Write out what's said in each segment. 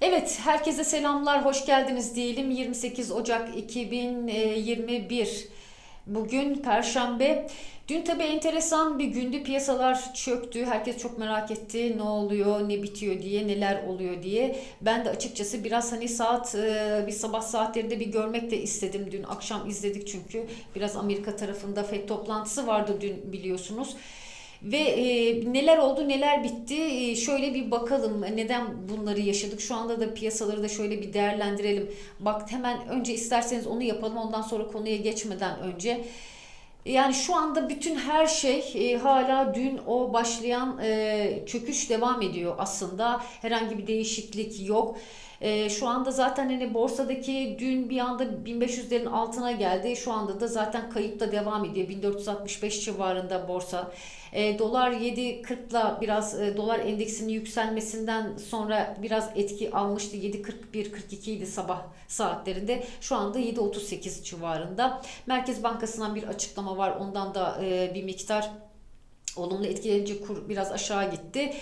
Evet, herkese selamlar, hoş geldiniz diyelim. 28 Ocak 2021. Bugün Perşembe. Dün tabii enteresan bir gündü. Piyasalar çöktü. Herkes çok merak etti. Ne oluyor, ne bitiyor diye, neler oluyor diye. Ben de açıkçası biraz hani saat, e, bir sabah saatlerinde bir görmek de istedim. Dün akşam izledik çünkü. Biraz Amerika tarafında FED toplantısı vardı dün biliyorsunuz. Ve e, neler oldu neler bitti? E, şöyle bir bakalım neden bunları yaşadık? Şu anda da piyasaları da şöyle bir değerlendirelim. Bak hemen önce isterseniz onu yapalım ondan sonra konuya geçmeden önce. Yani şu anda bütün her şey e, hala dün o başlayan e, çöküş devam ediyor aslında. Herhangi bir değişiklik yok. E, şu anda zaten hani borsadaki dün bir anda 1500'lerin altına geldi. Şu anda da zaten kayıp da devam ediyor. 1465 civarında borsa. E, dolar 7.40'la biraz e, dolar endeksinin yükselmesinden sonra biraz etki almıştı. 7.41-42 idi sabah saatlerinde. Şu anda 7.38 civarında. Merkez Bankası'ndan bir açıklama var. Ondan da e, bir miktar olumlu etkilenince kur biraz aşağı gitti.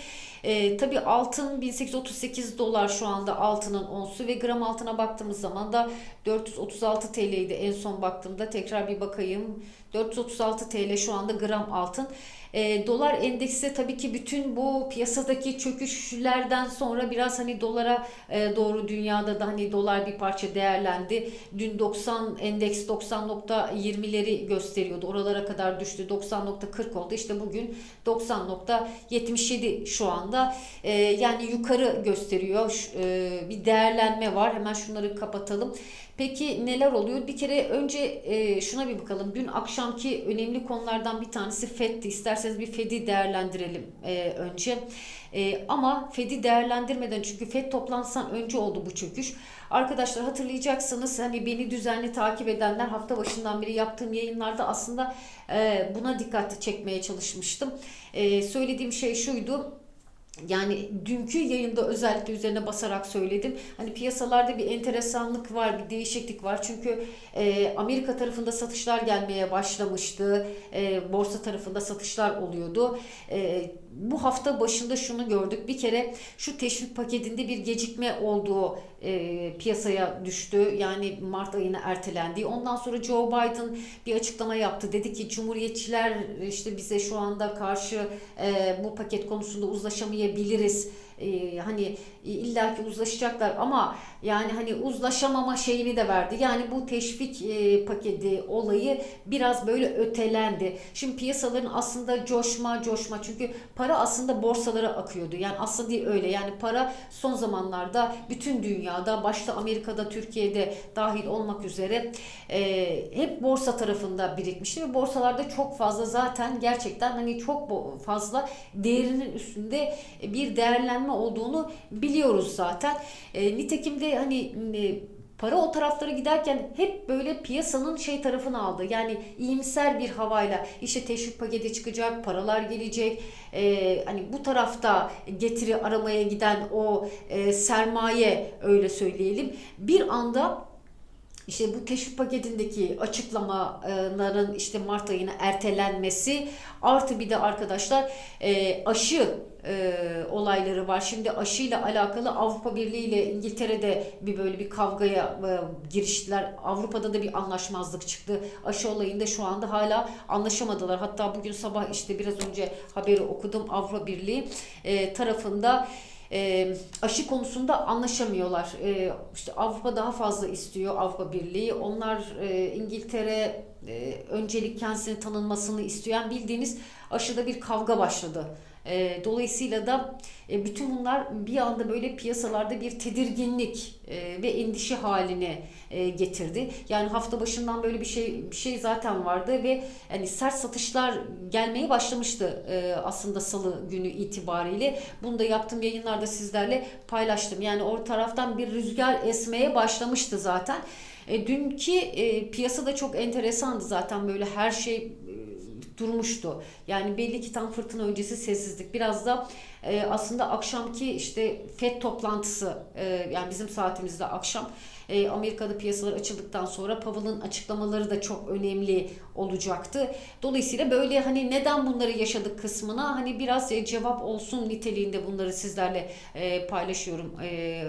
E, tabii altın 1838 dolar şu anda altının onsu ve gram altına baktığımız zaman da 436 TL'ydi en son baktığımda. Tekrar bir bakayım. 436 TL şu anda gram altın. E, dolar endeksi tabii ki bütün bu piyasadaki çöküşlerden sonra biraz hani dolara e, doğru dünyada da hani dolar bir parça değerlendi. Dün 90 endeks 90.20'leri gösteriyordu. Oralara kadar düştü. 90.40 oldu. İşte bugün 90.77 şu anda. E, yani yukarı gösteriyor. E, bir değerlenme var. Hemen şunları kapatalım. Peki neler oluyor? Bir kere önce e, şuna bir bakalım. Dün akşamki önemli konulardan bir tanesi FED'ti. İsterseniz bir FED'i değerlendirelim e, önce. E, ama FED'i değerlendirmeden çünkü FED toplantısından önce oldu bu çöküş. Arkadaşlar hatırlayacaksınız hani beni düzenli takip edenler hafta başından beri yaptığım yayınlarda aslında e, buna dikkat çekmeye çalışmıştım. E, söylediğim şey şuydu. Yani dünkü yayında özellikle üzerine basarak söyledim. Hani piyasalarda bir enteresanlık var, bir değişiklik var. Çünkü e, Amerika tarafında satışlar gelmeye başlamıştı. E, borsa tarafında satışlar oluyordu. E, bu hafta başında şunu gördük. Bir kere şu teşvik paketinde bir gecikme olduğu e, piyasaya düştü. Yani Mart ayına ertelendi. Ondan sonra Joe Biden bir açıklama yaptı. Dedi ki Cumhuriyetçiler işte bize şu anda karşı e, bu paket konusunda uzlaşamayabiliriz. E, hani illaki uzlaşacaklar ama yani hani uzlaşamama şeyini de verdi. Yani bu teşvik e, paketi olayı biraz böyle ötelendi. Şimdi piyasaların aslında coşma coşma çünkü para aslında borsalara akıyordu. Yani aslında değil öyle. Yani para son zamanlarda bütün dünyada başta Amerika'da Türkiye'de dahil olmak üzere e, hep borsa tarafında birikmişti ve borsalarda çok fazla zaten gerçekten hani çok fazla değerinin üstünde bir değerlenme olduğunu biliyoruz zaten. E, nitekim de hani e, para o taraflara giderken hep böyle piyasanın şey tarafını aldı. Yani iyimser bir havayla işte teşvik paketi çıkacak, paralar gelecek. Ee, hani bu tarafta getiri aramaya giden o e, sermaye öyle söyleyelim. Bir anda işte bu teşvik paketindeki açıklamaların işte Mart ayına ertelenmesi artı bir de arkadaşlar e, aşı e, olayları var. Şimdi aşıyla alakalı Avrupa Birliği ile İngiltere'de bir böyle bir kavgaya e, giriştiler. Avrupa'da da bir anlaşmazlık çıktı. Aşı olayında şu anda hala anlaşamadılar. Hatta bugün sabah işte biraz önce haberi okudum Avrupa Birliği tarafında e, aşı konusunda anlaşamıyorlar. E, işte Avrupa daha fazla istiyor Avrupa Birliği. Onlar e, İngiltere e, öncelik kendisine tanınmasını. Yani bildiğiniz aşıda bir kavga başladı. E, dolayısıyla da e, bütün bunlar bir anda böyle piyasalarda bir tedirginlik e, ve endişe haline e, getirdi. Yani hafta başından böyle bir şey bir şey zaten vardı ve yani sert satışlar gelmeye başlamıştı e, aslında salı günü itibariyle. Bunu da yaptığım yayınlarda sizlerle paylaştım. Yani o taraftan bir rüzgar esmeye başlamıştı zaten. E, dünkü e, piyasa da çok enteresandı zaten böyle her şey durmuştu. Yani belli ki tam fırtına öncesi sessizlik. Biraz da e, aslında akşamki işte FED toplantısı e, yani bizim saatimizde akşam e, Amerika'da piyasalar açıldıktan sonra Powell'ın açıklamaları da çok önemli olacaktı. Dolayısıyla böyle hani neden bunları yaşadık kısmına hani biraz e, cevap olsun niteliğinde bunları sizlerle e, paylaşıyorum e,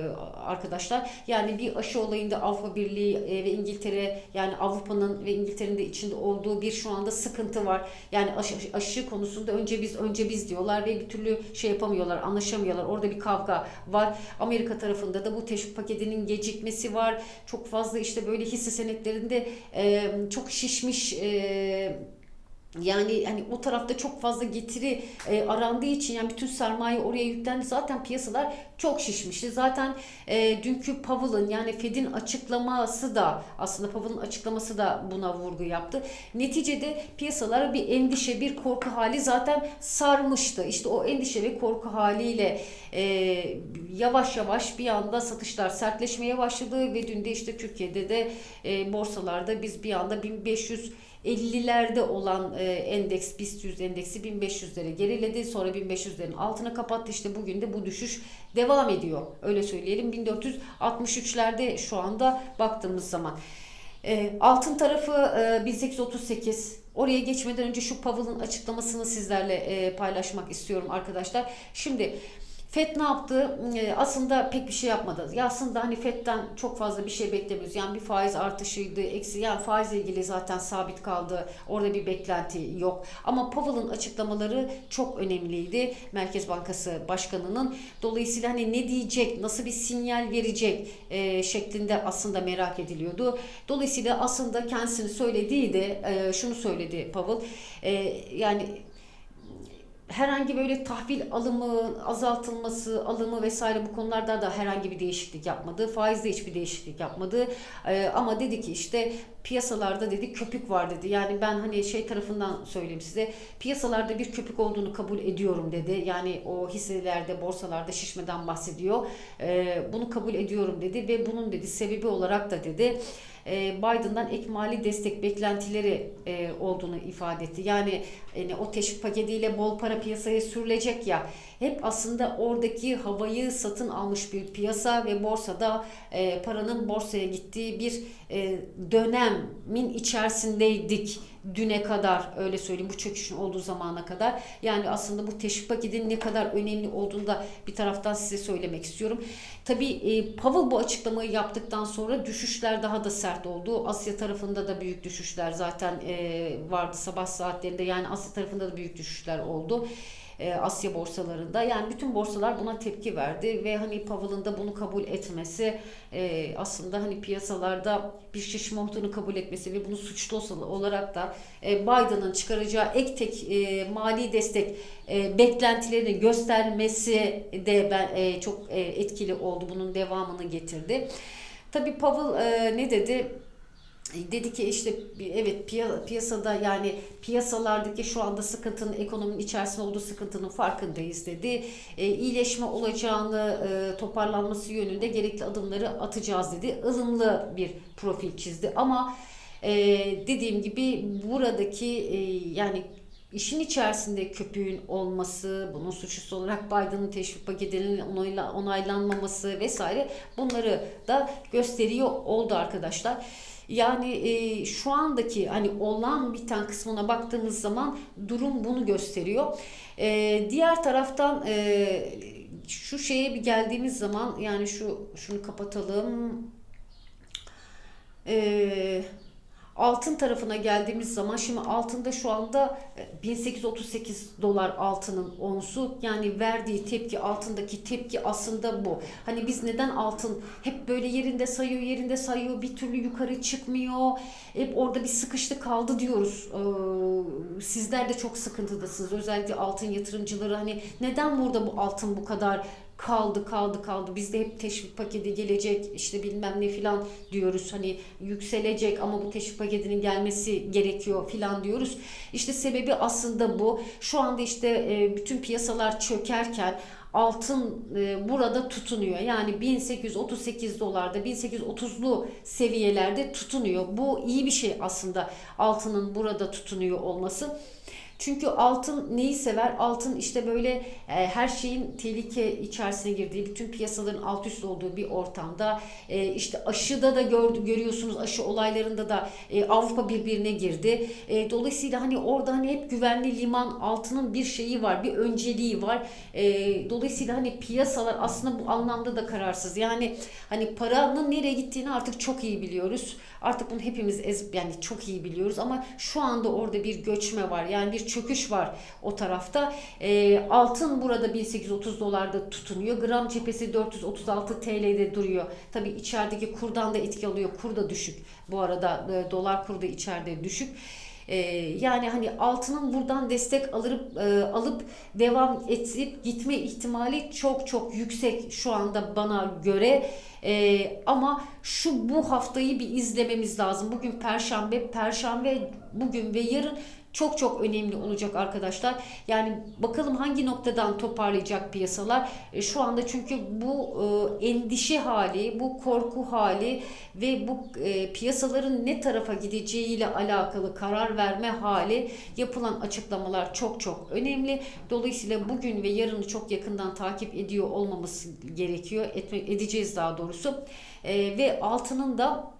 arkadaşlar. Yani bir aşı olayında Avrupa Birliği e, ve İngiltere yani Avrupa'nın ve İngiltere'nin de içinde olduğu bir şu anda sıkıntı var. Yani aşı, aşı konusunda önce biz önce biz diyorlar ve bir türlü şey yapamıyorlar, anlaşamıyorlar. Orada bir kavga var. Amerika tarafında da bu teşvik paketinin gecikmesi var. Çok fazla işte böyle hisse senetlerinde e, çok şişmiş e, yani hani o tarafta çok fazla getiri e, arandığı için yani bütün sermaye oraya yüklendi. Zaten piyasalar çok şişmişti. Zaten e, dünkü Powell'ın yani Fed'in açıklaması da aslında Powell'ın açıklaması da buna vurgu yaptı. Neticede piyasalara bir endişe, bir korku hali zaten sarmıştı. İşte o endişe ve korku haliyle e, yavaş yavaş bir anda satışlar sertleşmeye başladı ve dün de işte Türkiye'de de e, borsalarda biz bir anda 1500 50'lerde olan e, endeks BIST 100 endeksi 1500'lere geriledi. Sonra 1500'lerin altına kapattı. İşte bugün de bu düşüş devam ediyor. Öyle söyleyelim. 1463'lerde şu anda baktığımız zaman. E, altın tarafı e, 1838. Oraya geçmeden önce şu Powell'ın açıklamasını sizlerle e, paylaşmak istiyorum arkadaşlar. Şimdi FED ne yaptı? Ee, aslında pek bir şey yapmadı. Ya aslında hani FED'den çok fazla bir şey beklemiyoruz. Yani bir faiz artışıydı, eksi yani faizle ilgili zaten sabit kaldı. Orada bir beklenti yok. Ama Powell'ın açıklamaları çok önemliydi. Merkez Bankası Başkanı'nın. Dolayısıyla hani ne diyecek, nasıl bir sinyal verecek e, şeklinde aslında merak ediliyordu. Dolayısıyla aslında kendisini söylediği de e, şunu söyledi Powell. E, yani herhangi böyle tahvil alımı, azaltılması, alımı vesaire bu konularda da herhangi bir değişiklik yapmadı. Faizde hiçbir değişiklik yapmadı. Ee, ama dedi ki işte piyasalarda dedi köpük var dedi. Yani ben hani şey tarafından söyleyeyim size. Piyasalarda bir köpük olduğunu kabul ediyorum dedi. Yani o hisselerde, borsalarda şişmeden bahsediyor. Ee, bunu kabul ediyorum dedi ve bunun dedi sebebi olarak da dedi e, Biden'dan ek destek beklentileri e, olduğunu ifade etti. Yani yani o teşvik paketiyle bol para piyasaya sürülecek ya hep aslında oradaki havayı satın almış bir piyasa ve borsada e, paranın borsaya gittiği bir e, dönemin içerisindeydik düne kadar öyle söyleyeyim bu çöküşün olduğu zamana kadar. Yani aslında bu teşvik paketinin ne kadar önemli olduğunu da bir taraftan size söylemek istiyorum. Tabii e, Powell bu açıklamayı yaptıktan sonra düşüşler daha da sert oldu. Asya tarafında da büyük düşüşler zaten e, vardı sabah saatlerinde. Yani Asya tarafında da büyük düşüşler oldu e, Asya borsalarında. Yani bütün borsalar buna tepki verdi ve hani Powell'ın da bunu kabul etmesi e, aslında hani piyasalarda bir şişme olduğunu kabul etmesi ve bunu suçlu olarak da e, Biden'ın çıkaracağı ek tek e, mali destek e, beklentilerini göstermesi de ben çok etkili oldu. Bunun devamını getirdi. Tabii Powell ne dedi? Dedi ki işte evet piyasada yani piyasalardaki şu anda sıkıntının ekonominin içerisinde olduğu sıkıntının farkındayız dedi. E, iyileşme olacağını e, toparlanması yönünde gerekli adımları atacağız dedi. ılımlı bir profil çizdi ama e, dediğim gibi buradaki e, yani işin içerisinde köpüğün olması, bunun suçlusu olarak Biden'ın teşvik paketinin onaylanmaması vesaire bunları da gösteriyor oldu arkadaşlar. Yani e, şu andaki hani olan biten kısmına baktığımız zaman durum bunu gösteriyor. E, diğer taraftan e, şu şeye bir geldiğimiz zaman yani şu şunu kapatalım. Eee Altın tarafına geldiğimiz zaman şimdi altında şu anda 1838 e, dolar altının onsu yani verdiği tepki altındaki tepki aslında bu. Hani biz neden altın hep böyle yerinde sayıyor yerinde sayıyor bir türlü yukarı çıkmıyor. Hep orada bir sıkıştı kaldı diyoruz. Ee, sizler de çok sıkıntıdasınız. Özellikle altın yatırımcıları hani neden burada bu altın bu kadar kaldı kaldı kaldı bizde hep teşvik paketi gelecek işte bilmem ne filan diyoruz hani yükselecek ama bu teşvik paketinin gelmesi gerekiyor filan diyoruz. İşte sebebi aslında bu. Şu anda işte e, bütün piyasalar çökerken altın e, burada tutunuyor. Yani 1838 dolarda 1830'lu seviyelerde tutunuyor. Bu iyi bir şey aslında altının burada tutunuyor olması. Çünkü altın neyi sever? Altın işte böyle e, her şeyin tehlike içerisine girdiği, bütün piyasaların alt üst olduğu bir ortamda e, işte aşıda da gördü, görüyorsunuz aşı olaylarında da e, Avrupa birbirine girdi. E, dolayısıyla hani orada hani hep güvenli liman altının bir şeyi var, bir önceliği var. E, dolayısıyla hani piyasalar aslında bu anlamda da kararsız. Yani hani paranın nereye gittiğini artık çok iyi biliyoruz. Artık bunu hepimiz ez, yani çok iyi biliyoruz ama şu anda orada bir göçme var. Yani bir çöküş var o tarafta. E, altın burada 1830 dolarda tutunuyor. Gram cephesi 436 TL'de duruyor. Tabii içerideki kurdan da etki alıyor. Kur da düşük. Bu arada e, dolar kuru da içeride düşük. Ee, yani hani altının buradan destek alıp e, alıp devam edip gitme ihtimali çok çok yüksek şu anda bana göre. Ee, ama şu bu haftayı bir izlememiz lazım. Bugün Perşembe, Perşembe bugün ve yarın çok çok önemli olacak arkadaşlar. Yani bakalım hangi noktadan toparlayacak piyasalar. E, şu anda çünkü bu e, endişe hali, bu korku hali ve bu e, piyasaların ne tarafa gideceğiyle alakalı karar verme hali yapılan açıklamalar çok çok önemli. Dolayısıyla bugün ve yarını çok yakından takip ediyor olmamız gerekiyor. Etme, edeceğiz daha doğrusu. E, ve altının da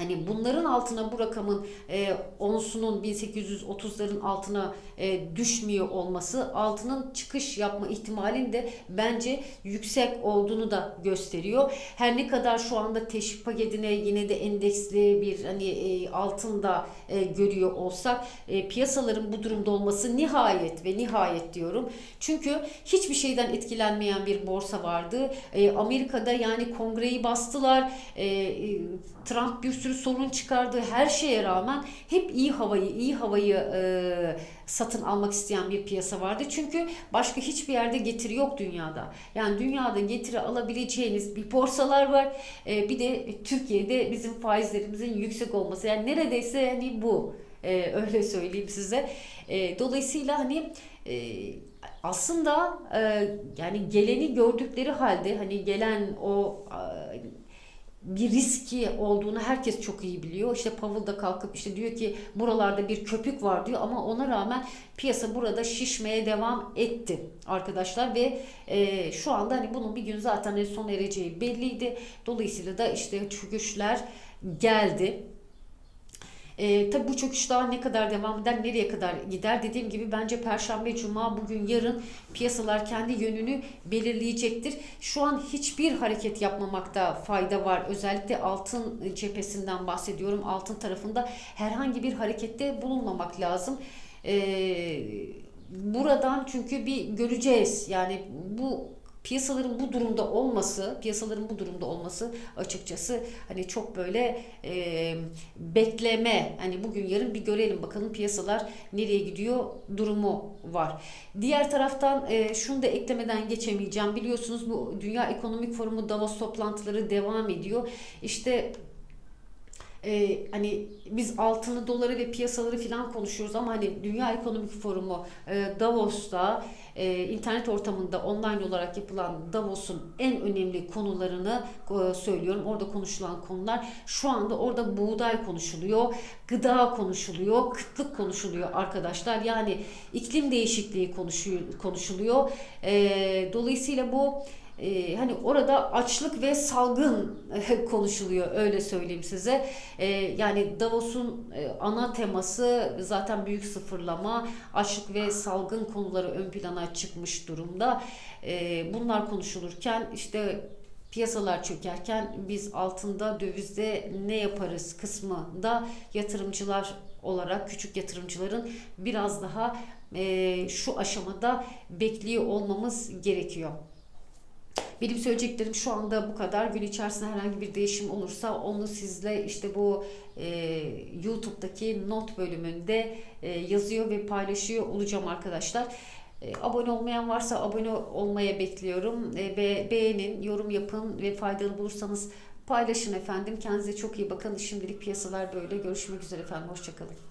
Hani bunların altına bu rakamın e, onsunun 1830'ların altına e, düşmüyor olması altının çıkış yapma ihtimalinin de bence yüksek olduğunu da gösteriyor. Her ne kadar şu anda teşvik paketine yine de endeksli bir hani e, altında e, görüyor olsak e, piyasaların bu durumda olması nihayet ve nihayet diyorum. Çünkü hiçbir şeyden etkilenmeyen bir borsa vardı. E, Amerika'da yani kongreyi bastılar. E, e, Trump bir sürü sorun çıkardı. Her şeye rağmen hep iyi havayı, iyi havayı e, satın almak isteyen bir piyasa vardı. Çünkü başka hiçbir yerde getiri yok dünyada. Yani dünyada getiri alabileceğiniz bir borsalar var. E, bir de Türkiye'de bizim faizlerimizin yüksek olması. Yani neredeyse hani bu. E, öyle söyleyeyim size. E, dolayısıyla hani e, aslında e, yani geleni gördükleri halde hani gelen o e, bir riski olduğunu herkes çok iyi biliyor. İşte Powell da kalkıp işte diyor ki buralarda bir köpük var diyor ama ona rağmen piyasa burada şişmeye devam etti arkadaşlar ve e, şu anda hani bunun bir gün zaten son ereceği belliydi. Dolayısıyla da işte çöküşler geldi. E, tabii bu çöküş daha ne kadar devam eder, nereye kadar gider? Dediğim gibi bence Perşembe, Cuma, bugün, yarın piyasalar kendi yönünü belirleyecektir. Şu an hiçbir hareket yapmamakta fayda var. Özellikle altın cephesinden bahsediyorum. Altın tarafında herhangi bir harekette bulunmamak lazım. Eee buradan çünkü bir göreceğiz. Yani bu piyasaların bu durumda olması, piyasaların bu durumda olması açıkçası hani çok böyle e, bekleme hani bugün yarın bir görelim bakalım piyasalar nereye gidiyor durumu var. Diğer taraftan e, şunu da eklemeden geçemeyeceğim. Biliyorsunuz bu Dünya Ekonomik Forumu Davos toplantıları devam ediyor. İşte e, hani biz altını, doları ve piyasaları falan konuşuyoruz ama hani Dünya Ekonomik Forumu e, Davos'ta e, internet ortamında online olarak yapılan Davos'un en önemli konularını e, söylüyorum. Orada konuşulan konular şu anda orada buğday konuşuluyor, gıda konuşuluyor, kıtlık konuşuluyor arkadaşlar. Yani iklim değişikliği konuşuluyor. E, dolayısıyla bu e, hani orada açlık ve salgın e, konuşuluyor öyle söyleyeyim size. E, yani Davos'un e, ana teması zaten büyük sıfırlama, açlık ve salgın konuları ön plana çıkmış durumda. E, bunlar konuşulurken işte piyasalar çökerken biz altında dövizde ne yaparız kısmında yatırımcılar olarak küçük yatırımcıların biraz daha e, şu aşamada bekliyor olmamız gerekiyor. Benim söyleyeceklerim şu anda bu kadar. Gün içerisinde herhangi bir değişim olursa onu sizle işte bu e, YouTube'daki not bölümünde e, yazıyor ve paylaşıyor olacağım arkadaşlar. E, abone olmayan varsa abone olmaya bekliyorum e, ve beğenin, yorum yapın ve faydalı bulursanız paylaşın efendim. Kendinize çok iyi bakın. Şimdilik piyasalar böyle. Görüşmek üzere efendim. Hoşçakalın.